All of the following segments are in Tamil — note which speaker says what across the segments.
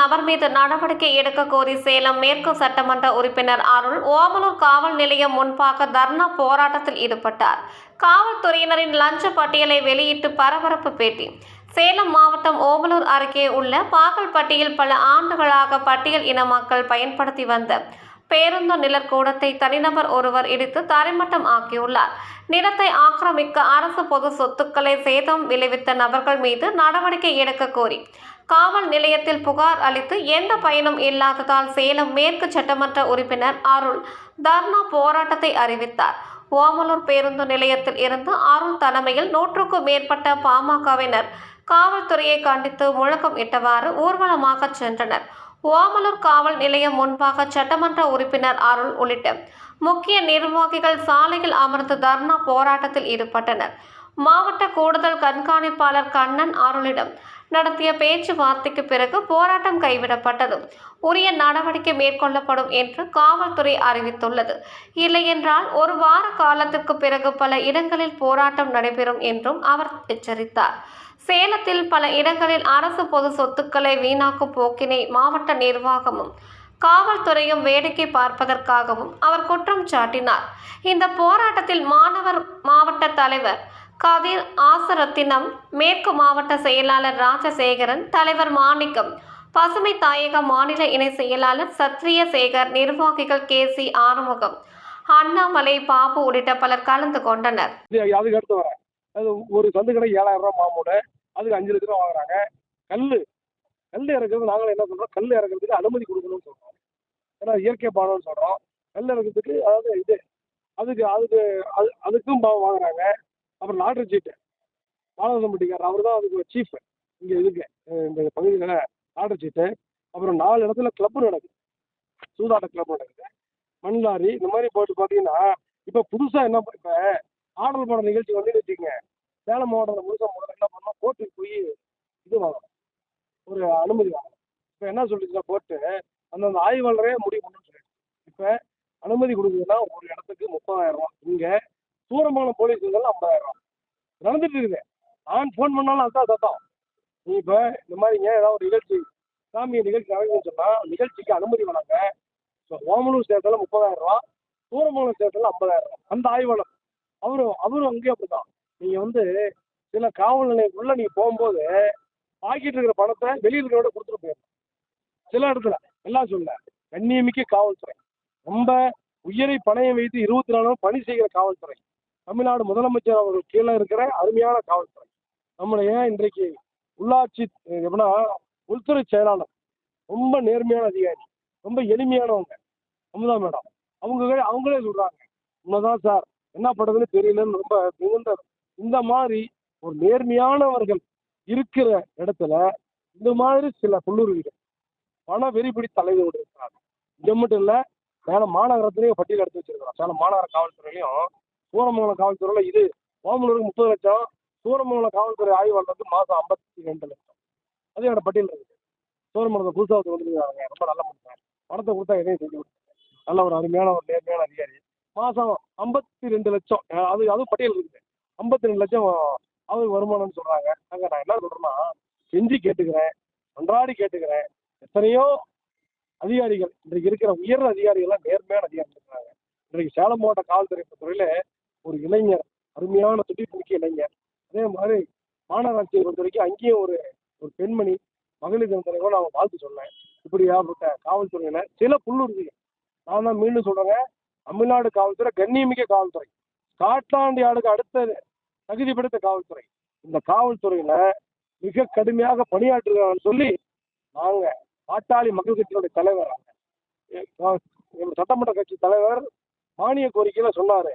Speaker 1: நபர் மீது நடவடிக்கை எடுக்க கோரி சேலம் மேற்கு சட்டமன்ற உறுப்பினர் அருள் ஓமலூர் காவல் நிலையம் முன்பாக தர்ணா போராட்டத்தில் ஈடுபட்டார். காவல்துறையினரின் லஞ்ச பட்டியலை வெளியிட்டு பரபரப்பு பேட்டி. சேலம் மாவட்டம் ஓமலூர் அருகே உள்ள பாகல்பட்டியில் பல ஆண்டுகளாக பட்டியல் இன மக்கள் பயன்படுத்தி வந்த பேருந்து நிலக்கூடத்தை தனிநபர் ஒருவர் இடித்து தரைமட்டம் ஆக்கியுள்ளார். நிலத்தை ஆக்கிரமிக்க அரசு பொது சொத்துக்களை சேதம் விளைவித்த நபர்கள் மீது நடவடிக்கை எடுக்க கோரி காவல் நிலையத்தில் புகார் அளித்து எந்த பயனும் இல்லாததால் சேலம் மேற்கு சட்டமன்ற உறுப்பினர் அருள் தர்ணா போராட்டத்தை அறிவித்தார். ஓமலூர் பேருந்து நிலையத்தில் இருந்து அருள் தலைமையில் நூற்றுக்கும் மேற்பட்ட பாமகவினர் காவல்துறையை கண்டித்து முழக்கம் இட்டவாறு ஊர்வலமாக சென்றனர். ஓமலூர் காவல் நிலையம் முன்பாக சட்டமன்ற உறுப்பினர் அருள் உள்ளிட்ட முக்கிய நிர்வாகிகள் சாலையில் அமர்ந்து தர்ணா போராட்டத்தில் ஈடுபட்டனர். மாவட்ட கூடுதல் கண்காணிப்பாளர் கண்ணன் அருளிடம் நடத்திய பேச்சுவார்த்தைக்கு பிறகு போராட்டம் கைவிடப்பட்டது. உரிய நடவடிக்கை மேற்கொள்ளப்படும் என்று காவல்துறை அறிவித்துள்ளது. இல்லையென்றால் ஒரு வார காலத்திற்கு பிறகு பல இடங்களில் போராட்டம் நடைபெறும் என்றும் அவர் எச்சரித்தார். சேலத்தில் பல இடங்களில் அரசு பொது சொத்துக்களை வீணாக்கும் போக்கினை மாவட்ட நிர்வாகமும் காவல்துறையும் வேடிக்கை பார்ப்பதற்காகவும் அவர் குற்றம் சாட்டினார். இந்த போராட்டத்தில் மாணவர் மாவட்ட தலைவர் கதிர் ஆசரத்தினம் மேற்கு மாவட்ட செயலாளர் ராஜசேகரன் தலைவர் மாணிக்கம். பசுமை தாயக மாநில இணை செயலாளர் சத்ரிய சேகர் நிர்வாகிகள் கே. சி. ஆறுமுகம். அண்ணாமலை பாபு உள்ளிட்ட பலர் கலந்து கொண்டனர்.
Speaker 2: அதுக்கு அடுத்து வரேன் அது ஒரு சந்து கடை ஏழாயிரம் ரூபா மாமூடு. அதுக்கு அஞ்சு லட்ச ரூபா வாங்குறாங்க. கல் கல் இறக்குறது நாங்களும் என்ன சொல்றோம்? கல் இறக்குறதுக்கு அனுமதி கொடுக்கணும்னு சொல்றோம். ஏன்னா இயற்கை பானம்னு சொல்றோம். கல் இறக்குறதுக்கு அதாவது இது அதுக்கு அதுக்கு அது அதுக்கும் வாங்குறாங்க. அப்புறம் லாட்ரி சீட்டு பாலதம்பட்டிக்கார் அவர் தான் அதுக்கு சீஃப் இங்கே இதுக்கு இந்த பகுதியில் லாட்ரி சீட்டு அப்புறம் நாலு இடத்துல கிளப்பு நடக்குது. சூதாட்ட கிளப் நடக்குது. மண் லாரி இந்த மாதிரி போட்டு பார்த்தீங்கன்னா இப்போ புதுசாக என்ன இப்போ ஆடல் பாட நிகழ்ச்சி வந்து வச்சுக்கோங்க. சேலம் மாவட்டத்தில் முழுசாக முதல்ல என்ன பண்ணோம்? கோர்ட்டுக்கு போய் இது வாங்கணும் ஒரு அனுமதி வாங்கணும் இப்போ என்ன சொல்லிச்சுன்னா கோர்ட்டு அந்தந்த ஆய்வாளரே முடிவு பண்ணணும்னு சொல்லிடுச்சு இப்போ அனுமதி கொடுக்குதுன்னா ஒரு இடத்துக்கு முப்பதாயிரம் ரூபா இங்கே சூரமங்கலம் போலீஸ் ஐம்பதாயிரம் நடந்துட்டு இருக்குது நான் ஃபோன் பண்ணாலும் அதுதான் சத்தம் நீ இப்போ இந்த மாதிரிங்க ஏதாவது ஒரு நிகழ்ச்சி சாமி நிகழ்ச்சி நடக்குதுன்னு சொன்னால் நிகழ்ச்சிக்கு அனுமதி வழங்க. ஸோ ஓமலூர் ஸ்டேஷனில் முப்பதாயிரம் ரூபா சூரமங்கலம் ஸ்டேஷனில் ஐம்பதாயிரம் ரூபா அந்த ஆய்வாளர். அவரும் அவரும் அங்கேயும் அப்படிதான். நீங்கள் வந்து சில காவல் நிலையத்துக்குள்ள நீங்கள் போகும்போது பாக்கெட் இருக்கிற பணத்தை வெளியில் இருக்கிறோட கொடுத்துட்டு போயிடணும். சில இடத்துல எல்லாம் சொல்ல கண்ணியமிக்க காவல்துறை. ரொம்ப உயிரை பணையம் வைத்து இருபத்தி நாலு பணி செய்கிற காவல்துறை. தமிழ்நாடு முதலமைச்சர் அவர்கள் கீழே இருக்கிற அருமையான காவல்துறை. நம்முடைய இன்றைக்கு உள்ளாட்சி எப்படின்னா உள்துறை செயலாளர் ரொம்ப நேர்மையான அதிகாரி ரொம்ப எளிமையானவங்க. அமுதா மேடம். அவங்க அவங்களே சொல்றாங்க. உண்மைதான் சார். என்ன பண்றதுன்னு தெரியலன்னு ரொம்ப மிகுந்த இந்த மாதிரி ஒரு நேர்மையானவர்கள் இருக்கிற இடத்துல இந்த மாதிரி சில கல்லூரிகள் பண வெறிபிடி தலைவர் இருக்கிறாங்க இங்க மட்டும் இல்லை சேலம் மாநகரத்திலையும் பட்டியல் எடுத்து வச்சிருக்கிறோம் சேலம் மாநகர காவல்துறையிலையும் சூரமங்கலம் காவல்துறையில இது ஓமலூருக்கு முப்பது லட்சம் சூரமங்கலம் காவல்துறை ஆய்வாளருக்கு மாதம் ஐம்பத்தி ரெண்டு லட்சம். அது என்னோட பட்டியல் இருக்குது சூரமங்கலத்தை புதுசாக ஒருத்தர் வந்துருக்காங்க. ரொம்ப நல்ல மனுஷன் பணத்தை கொடுத்தா எதையும் செஞ்சு கொடுத்தாங்க நல்ல ஒரு அருமையான ஒரு நேர்மையான அதிகாரி. மாதம் ஐம்பத்தி ரெண்டு லட்சம். அது அதுவும் பட்டியல் இருக்குது ஐம்பத்தி ரெண்டு லட்சம் அது வருமானம்னு சொல்கிறாங்க அங்கே நான் என்ன சொல்கிறேன்னா செஞ்சு கேட்டுக்கிறேன். அன்றாடி கேட்டுக்கிறேன். எத்தனையோ அதிகாரிகள் இன்றைக்கு இருக்கிற உயர் அதிகாரிகள்லாம் நேர்மையான அதிகாரிகள் இருக்கிறாங்க இன்றைக்கு சேலம் மாவட்ட காவல்துறை பொறுத்தவரையில ஒரு இளைஞர் அருமையான துடிப்புமிக்க இளைஞர். அதே மாதிரி மாநகராட்சியை பொறுத்த வரைக்கும் அங்கேயும் ஒரு ஒரு பெண்மணி மகளிர் தினத்தை கூட நான் வாழ்த்து சொன்னேன் இப்படியாப்பட்ட காவல்துறையில சில புல்லுறுதிகள். நான் தான் மீண்டும் சொல்றேங்க தமிழ்நாடு காவல்துறை கண்ணியமிக்க காவல்துறை. ஸ்காட்லாந்து யார்டுக்கு அடுத்த தகுதி படுத்த காவல்துறை. இந்த காவல்துறையில மிக கடுமையாக பணியாற்றுகிறான்னு சொல்லி நாங்க பாட்டாளி மக்கள் கட்சியினுடைய தலைவர் சட்டமன்ற கட்சி தலைவர் மானிய கோரிக்கையில சொன்னாரு.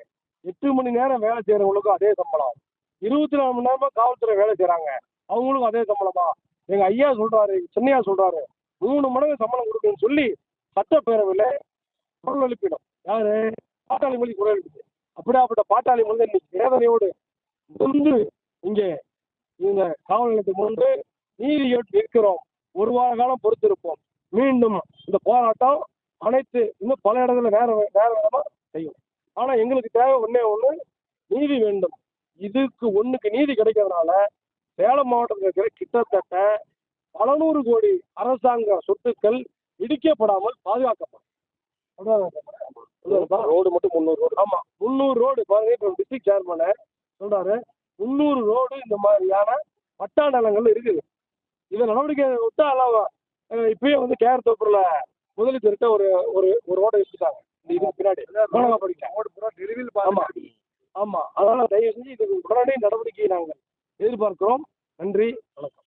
Speaker 2: எட்டு மணி நேரம் வேலை செய்யறவங்களுக்கும் அதே சம்பளம். இருபத்தி நாலு மணி நேரமா காவல்துறை வேலை செய்யறாங்க அவங்களுக்கும் அதே சம்பளமா. எங்க ஐயா சொல்றாரு சென்னையா சொல்றாரு மூணு மடங்கு சம்பளம் கொடுக்குன்னு சொல்லி சட்டப்பேரவையில குரல் எழுப்பிடும் யாரு? பாட்டாளி மொழி குரல் எழுப்பிது அப்படியாப்பட்ட பாட்டாளி மொழி இன்னைக்கு வேதனையோடு முன்பு இங்கே இந்த காவல் நிலையத்துக்கு முன்பு நீதி நிற்கிறோம். ஒரு வார காலம் பொறுத்திருப்போம். மீண்டும் இந்த போராட்டம் அனைத்து இன்னும் பல இடத்துல வேற வேற விதமா செய்யும். ஆனா எங்களுக்கு தேவை ஒண்ணே ஒண்ணு நீதி வேண்டும். இதுக்கு ஒண்ணுக்கு நீதி கிடைக்கிறதுனால சேலம் மாவட்டத்தில் இருக்கிற கிட்டத்தட்ட பல நூறு கோடி அரசாங்க சொத்துக்கள் இடிக்கப்படாமல் பாதுகாக்கப்படும். ரோடு மட்டும் முந்நூறு ரோடு. ஆமா முந்நூறு ரோடு. பாருங்க டிஸ்ட்ரிக்ட் சேர்மனை சொல்றாரு. முந்நூறு ரோடு இந்த மாதிரியான பட்டா நிலங்கள் இருக்குது. இதை நடவடிக்கை விட்டா எல்லாம் இப்பயே வந்து கேஆர் தோப்பூர்ல முதலீட்டு ஒரு ஒரு ஒரு ரோடை எடுத்துட்டாங்க இதுக்கு பின்னாடி. மாணவ படிக்க ரோடு பூரா டெலிவில் ஆமா. ஆமா. அதனால தயவு செஞ்சு இதுக்கு உடனடி நடவடிக்கையை நாங்கள் எதிர்பார்க்கிறோம். நன்றி வணக்கம்.